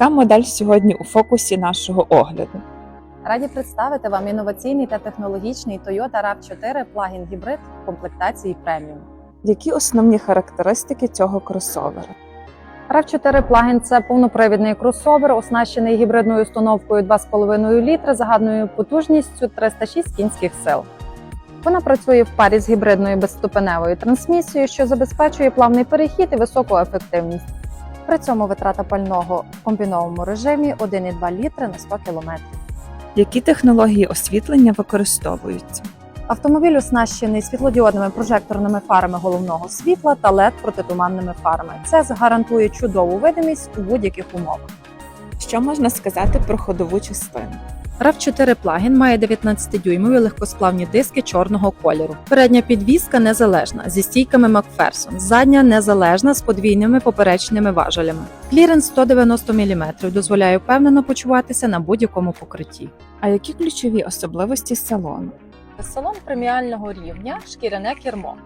Яка модель сьогодні у фокусі нашого огляду? Раді представити вам інноваційний та технологічний Toyota RAV4 плагін гібрид в комплектації преміум. Які основні характеристики цього кросовера? RAV4 плагін це повнопривідний кросовер, оснащений гібридною установкою 2,5 літри загальною потужністю 306 кінських сил. Вона працює в парі з гібридною безступеневою трансмісією, що забезпечує плавний перехід і високу ефективність. При цьому витрата пального в комбіновому режимі 1,2 літри на 100 км. Які технології освітлення використовуються? Автомобіль оснащений світлодіодними прожекторними фарами головного світла та led протитуманними фарами. Це гарантує чудову видимість у будь-яких умовах. Що можна сказати про ходову частину? RAV4 плагін має 19-дюймові легкосплавні диски чорного кольору. Передня підвізка незалежна зі стійками Макферсон, задня незалежна з подвійними поперечними важелями. Кліренс 190 мм дозволяє впевнено почуватися на будь-якому покритті. А які ключові особливості салону? Салон преміального рівня, шкіряне кермо.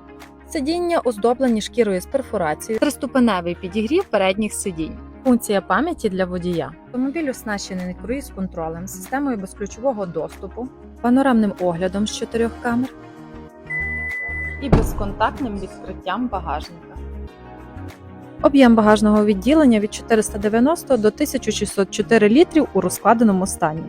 Сидіння оздоблені шкірою з перфорацією, триступеневий підігрів передніх сидінь. Функція пам'яті для водія. Автомобіль оснащений круїз-контролем, системою безключового доступу, панорамним оглядом з чотирьох камер і безконтактним відкриттям багажника. Об'єм багажного відділення від 490 до 1604 літрів у розкладеному стані.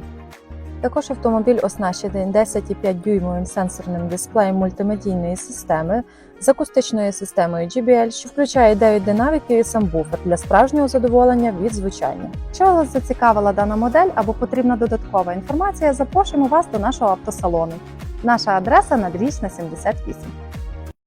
Також автомобіль оснащений 10,5 дюймовим сенсорним дисплеєм мультимедійної системи з акустичною системою JBL, що включає 9 динаміків і сам буфер для справжнього задоволення від звучання. Якщо вас зацікавила дана модель або потрібна додаткова інформація, запрошуємо вас до нашого автосалону. Наша адреса Надрічна 78.